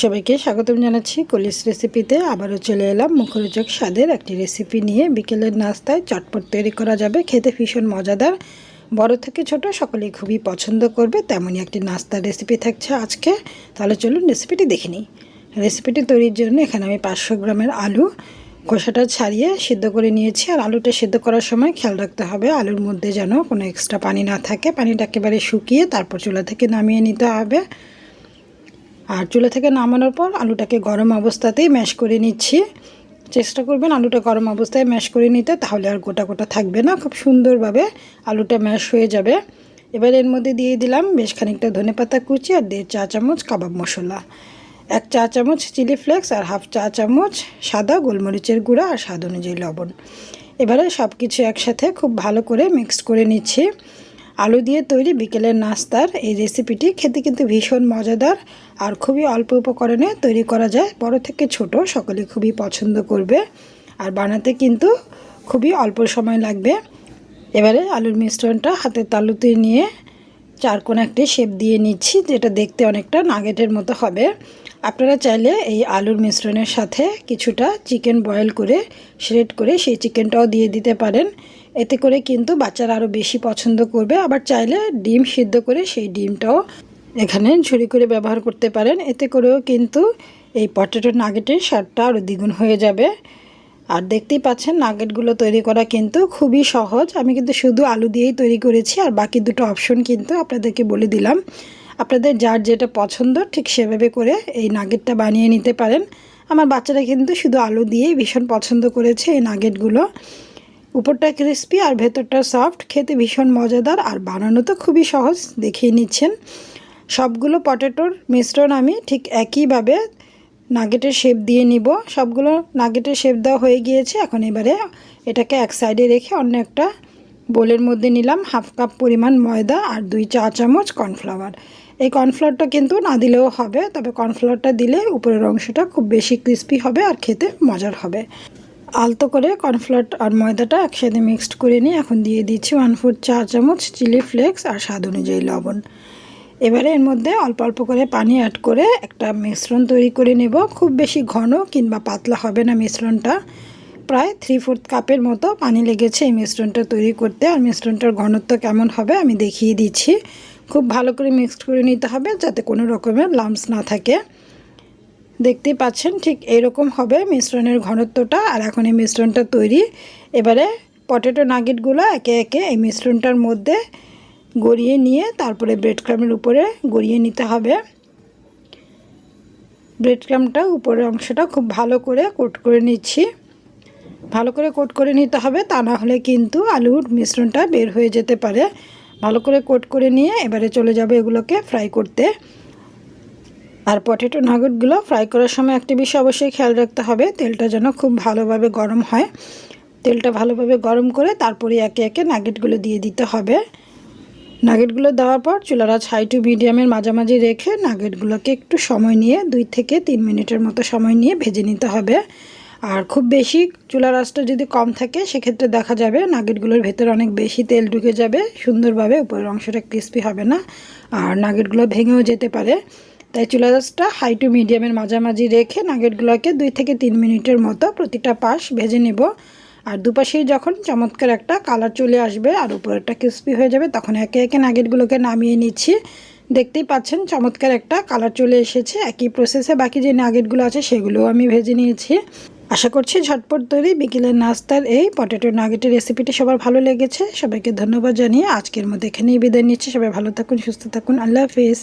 সবাইকে স্বাগতম জানাচ্ছি কলিস রেসিপিতে আবারও চলে এলাম মুখরোচক স্বাদের একটি রেসিপি নিয়ে। বিকেলের নাস্তায় চটপট তৈরি করা যাবে। খেতে ভীষণ মজাদার। বড় থেকে ছোট সকলেই খুবই পছন্দ করবে। তেমনই একটি নাস্তার রেসিপি থাকছে আজকে। তাহলে চলুন রেসিপিটি দেখে নিই। রেসিপিটি তৈরির জন্য এখানে আমি পাঁচশো গ্রামের আলু, খোসাটা ছাড়িয়ে সিদ্ধ করে নিয়েছি। আর আলুটা সিদ্ধ করার সময় খেয়াল রাখতে হবে, আলুর মধ্যে যেন কোনো এক্সট্রা পানি না থাকে। পানিটা একেবারে শুকিয়ে তারপর চুলা থেকে নামিয়ে নিতে হবে। আর চুলা থেকে নামানোর পর আলুটাকে গরম অবস্থাতেই ম্যাশ করে নিচ্ছি। চেষ্টা করবেন আলুটা গরম অবস্থায় ম্যাশ করে নিতে, তাহলে আর গোটা গোটা থাকবে না, খুব সুন্দরভাবে আলুটা ম্যাশ হয়ে যাবে। এবার এর মধ্যে দিয়ে দিলাম বেশ খানিকটা ধনে পাতা কুচি আর দেড় চা চামচ কাবাব মশলা। এক চা চামচ চিলি ফ্লেক্স আর হাফ চা চামচ সাদা গোলমরিচের গুঁড়া আর স্বাদ অনুযায়ী লবণ। এবারে সব কিছু একসাথে খুব ভালো করে মিক্স করে নিচ্ছি। আলু দিয়ে তৈরি বিকেলের নাস্তার এই রেসিপিটি খেতে কিন্তু ভীষণ মজাদার আর খুবই অল্প উপকরণে তৈরি করা যায়। বড় থেকে ছোট সকলে খুবই পছন্দ করবে আর বানাতে কিন্তু খুবই অল্প সময় লাগবে। এবারে আলুর মিশ্রণটা হাতের তালুতে নিয়ে চারকোনা একটি শেপ দিয়ে নিচ্ছি, যেটা দেখতে অনেকটা নাগেটের মতো হবে। আপনারা চাইলে এই আলুর মিশ্রণের সাথে কিছুটা চিকেন বয়েল করে শ্রেড করে সেই চিকেনটাও দিয়ে দিতে পারেন। এতে করে কিন্তু বাচ্চারা আরও বেশি পছন্দ করবে। আবার চাইলে ডিম সিদ্ধ করে সেই ডিমটাও এখানে ঝুড়ি করে ব্যবহার করতে পারেন। এতে করেও কিন্তু এই পটেটো নাগেটের স্বাদটা আরও দ্বিগুণ হয়ে যাবে। আর দেখতেই পাচ্ছেন নাগেটগুলো তৈরি করা কিন্তু খুবই সহজ। আমি কিন্তু শুধু আলু দিয়েই তৈরি করেছি, আর বাকি দুটো অপশন কিন্তু আপনাদেরকে বলে দিলাম। আপনাদের যার যেটা পছন্দ, ঠিক সেভাবে করে এই নাগেটটা বানিয়ে নিতে পারেন। আমার বাচ্চারা কিন্তু শুধু আলু দিয়েই ভীষণ পছন্দ করেছে এই নাগেটগুলো। উপরটা ক্রিস্পি আর ভেতরটা সফট খেতে ভীষণ মজাদার আর বানানো তো খুবই সহজ, দেখিয়ে নিচ্ছেন। সবগুলো পটেটোর মিশ্রণ আমি ঠিক একইভাবে নাগেটের শেপ দিয়ে নিব। সবগুলো নাগেটের শেপ দেওয়া হয়ে গিয়েছে, এখন এবারে এটাকে এক সাইডে রেখে অন্য একটা বোলের মধ্যে নিলাম। হাফ কাপ পরিমাণ ময়দা আর দুই চা চামচ কর্নফ্লাওয়ার এই কর্নফ্লাওয়ারটা কিন্তু না দিলেও হবে, তবে কর্নফ্লাওয়ারটা দিলে উপরের অংশটা খুব বেশি ক্রিস্পি হবে আর খেতে মজার হবে। আলতো করে কর্নফ্লাওয়ার আর ময়দাটা একসাথে মিক্সড করে নিয়ে এখন দিয়ে দিচ্ছি ওয়ান ফুট চা চামচ চিলি ফ্লেক্স আর স্বাদ অনুযায়ী লবণ। এবারে এর মধ্যে অল্প অল্প করে পানি অ্যাড করে একটা মিশ্রণ তৈরি করে নেব। খুব বেশি ঘন কিংবা পাতলা হবে না মিশ্রণটা। প্রায় থ্রি ফোর্থ কাপের মতো পানি লেগেছে এই মিশ্রণটা তৈরি করতে। আর মিশ্রণটার ঘনত্ব কেমন হবে আমি দেখিয়ে দিচ্ছি। খুব ভালো করে মিক্সড করে নিতে হবে যাতে কোনো রকমের লাম্পস না থাকে। দেখতেই পাচ্ছেন ঠিক এরকম হবে মিশ্রণের ঘনত্বটা। আর এখন এই মিশ্রণটা তৈরি। এবারে পটেটো নাগেটগুলো একে একে এই মিশ্রণটার মধ্যে গড়িয়ে নিয়ে তারপরে ব্রেড ক্রামের উপরে গড়িয়ে নিতে হবে। ব্রেড ক্রামটা উপরের অংশটা খুব ভালো করে কোট করে নিচ্ছি। ভালো করে কোট করে নিতে হবে তা না হলে কিন্তু আলুর মিশ্রণটা বের হয়ে যেতে পারে। ভালো করে কোট করে নিয়ে এবারে চলে যাবে এগুলোকে ফ্রাই করতে। আর পটেটো নাগটগুলো ফ্রাই করার সময় একটি বিষয় অবশ্যই খেয়াল রাখতে হবে, তেলটা যেন খুব ভালোভাবে গরম হয়। তেলটা ভালোভাবে গরম করে তারপরে একে একে নাগেটগুলো দিয়ে দিতে হবে। নাগেটগুলো দেওয়ার পর চুলার আঁচ হাই টু মিডিয়ামের মাঝামাঝি রেখে নাগেটগুলোকে একটু সময় নিয়ে দুই থেকে তিন মিনিটের মতো সময় নিয়ে ভেজে নিতে হবে। আর খুব বেশি চুলার আঁচটা যদি কম থাকে, সেক্ষেত্রে দেখা যাবে নাগেটগুলোর ভেতরে অনেক বেশি তেল ঢুকে যাবে, সুন্দরভাবে উপরের অংশটা ক্রিস্পি হবে না, আর নাগেটগুলো ভেঙেও যেতে পারে। তাই চুলা আঁচটা হাই টু মিডিয়ামের মাঝামাঝি রেখে নাগেটগুলোকে দুই থেকে তিন মিনিটের মতো প্রতিটা পাশ ভেজে নেব। আর দুপাশেই যখন চমৎকার একটা কালার চলে আসবে আর উপরেরটা ক্রিস্পি হয়ে যাবে, তখন একে একে নাগেটগুলোকে নামিয়ে নিচ্ছি। দেখতেই পাচ্ছেন চমৎকার একটা কালার চলে এসেছে। একই প্রসেসে বাকি যে নাগেটগুলো আছে, সেগুলোও আমি ভেজে নিয়েছি। আশা করছি ঝটপট তৈরি বিকেলের নাস্তার এই পটেটো নাগেটের রেসিপিটি সবার ভালো লেগেছে। সবাইকে ধন্যবাদ জানিয়ে আজকের মধ্যে এখানেই বিদায় নিচ্ছি। সবাই ভালো থাকুন, সুস্থ থাকুন। আল্লাহ হাফিজ।